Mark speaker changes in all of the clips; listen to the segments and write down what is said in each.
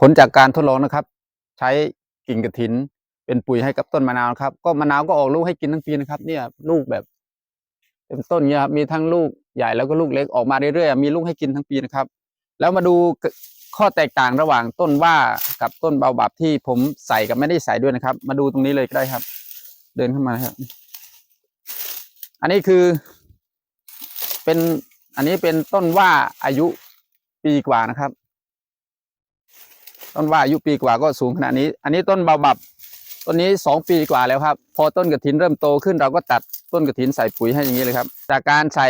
Speaker 1: ผลจากการทดลองนะครับ ใช้กิ่งกระถิน เป็นปุ๋ยให้กับต้นมะนาวครับ ก็มะนาวก็ออกลูกให้กินทั้งปีนะครับ เนี่ยลูกแบบเต็มต้นเนี่ยครับมีทั้งลูกใหญ่แล้วก็ลูกเล็กออกมาเรื่อยๆมีลูกให้กินทั้งปีนะครับ แล้วมาดูข้อแตกต่างระหว่างต้นว่ากับต้นเบาบับที่ผมใส่กับไม่ได้ใส่ด้วยนะครับ มาดูตรงนี้เลยก็ได้ครับ เดินเข้ามาครับ อันนี้คือ เป็นอันนี้เป็นต้นว่าอายุปีกว่านะครับ ต้นว่าอายุปีกว่าก็สูงขนาดนี้ อันนี้ต้นเบาบับต้นนี้สองปีกว่าแล้วครับ พอต้นกระถินเริ่มโตขึ้นเราก็ตัดต้นกระถินใส่ปุ๋ยให้อย่างนี้เลยครับ จากการใส่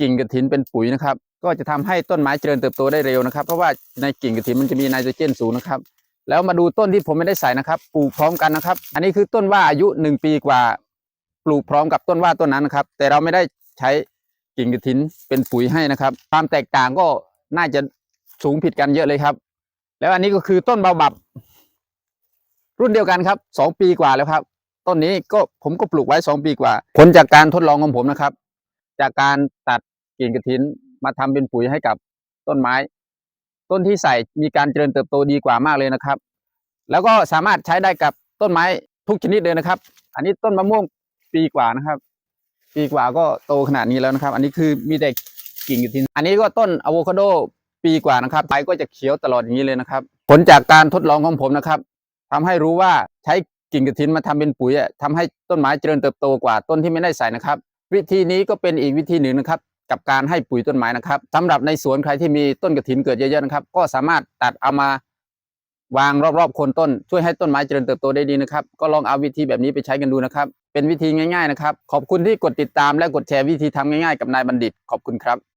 Speaker 1: กิ่งกระถินเป็นปุ๋ยนะครับ ก็จะทำให้ต้นไม้เจริญเติบโตได้เร็วนะครับ เพราะว่าในกิ่งกระถินมันจะมีไนโตรเจนสูงนะครับ แล้วมาดูต้นที่ผมไม่ได้ใส่นะครับ ปลูกพร้อมกันนะครับ อันนี้คือต้นว่าอายุหนึ่งปีกว่า ปลูกพร้อมกับต้นว่าต้นนั้นนะครับ แต่เราไม่ได้ใช้กิ่งกระถินเป็นปุ๋ยให้นะครับ ความแตกต่างก็น่าจะสูงผิดกันเยอะเลยครับ แล้วอันนี้ก็คือต้นเบาบับ รุ่นเดียวกันครับสองปีกว่าแล้วครับ ต้นนี้ก็ผมก็ปลูกไว้สองปีกว่า ผลจากการทดลองของผมนะครับ จากการตัดกิ่งกระถินมาทำเป็นปุ๋ยให้กับต้นไม้ ต้นที่ใส่มีการเจริญเติบโตดีกว่ามากเลยนะครับ แล้วก็สามารถใช้ได้กับต้นไม้ทุกชนิดเลยนะครับ อันนี้ต้นมะม่วงปีกว่านะครับ ปีกว่าก็โตขนาดนี้แล้วนะครับ อันนี้คือมีแต่กิ่งกระถิน อันนี้ก็ต้นอะโวคาโด ปีกว่านะครับใบก็จะเขียวตลอดอย่างนี้เลยนะครับ ผลจากการทดลองของผมนะครับทำให้รู้ว่าใช้กิ่งกระถินมาทำเป็นปุ๋ยอะทำให้ต้นไม้เจริญเติบโตกว่าต้นที่ไม่ได้ใส่นะครับ วิธีนี้ก็เป็นอีกวิธีหนึ่งนะครับ กับการให้ปุ๋ยต้นไม้นะครับสำหรับในสวนใครที่มีต้นกระถินเกิดเยอะๆนะครับ ก็สามารถตัดเอามาวางรอบๆโคนต้นช่วยให้ต้นไม้เจริญเติบโตได้ดีนะครับ ก็ลองเอาวิธีแบบนี้ไปใช้กันดูนะครับ เป็นวิธีง่ายๆนะครับ ขอบคุณที่กดติดตามและกดแชร์วิธีทำง่ายๆกับนายบัณฑิต ขอบคุณครับ